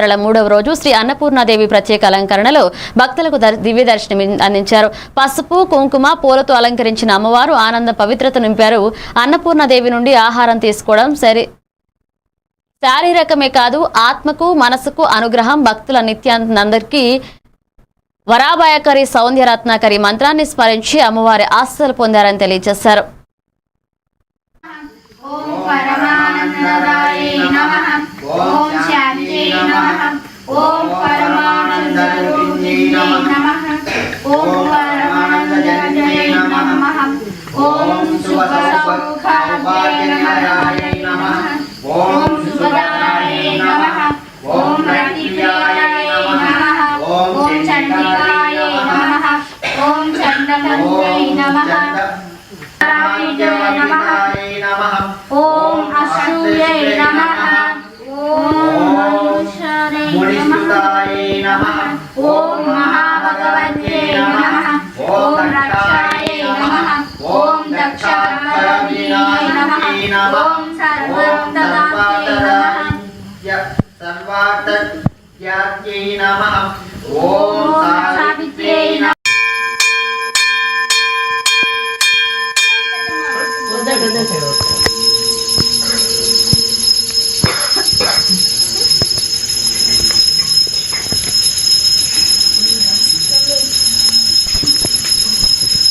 యాత్రల మూడవ రోజు శ్రీ అన్నపూర్ణాదేవి ప్రత్యేక అలంకరణలో భక్తులకు దివ్య దర్శనం అందించారు. పసుపు కుంకుమ పూలతో అలంకరించిన అమ్మవారు ఆనంద పవిత్రత నింపారు. అన్నపూర్ణాదేవి నుండి ఆహారం తీసుకోవడం సరి శారీరకమే కాదు ఆత్మకు మనసుకు అనుగ్రహం భక్తుల నిత్యానందరికీ వరాభాయకరి సౌందర్యరత్నాకరి మంత్రాన్ని స్మరించి అమ్మవారి ఆస్తులు పొందారని తెలియజేశారు. ఓం పరమానందరాయ నమః ఓం శాంతి నమః ఓం పరమానందరూపిణే నమః. ఓం పరమానందజయ నమః. ఓం సుఖసౌఖ్యాయ నమః. ఓం సుఖదాయ నమః. ఓం రతిప్రియాయ నమః. ఓం చండికాయ నమః. ఓం చండకంత్రై నమః. నమః. ఓం महाभूताय नमः ॐ महाभगवते नमः ॐ रक्षाय नमः ॐ दक्षाकरविणाय नमः ॐ सर्वोत्तमाय नमः सर्वार्थज्ञात्यै नमः ॐ सावित्र्यै नमः Thank you.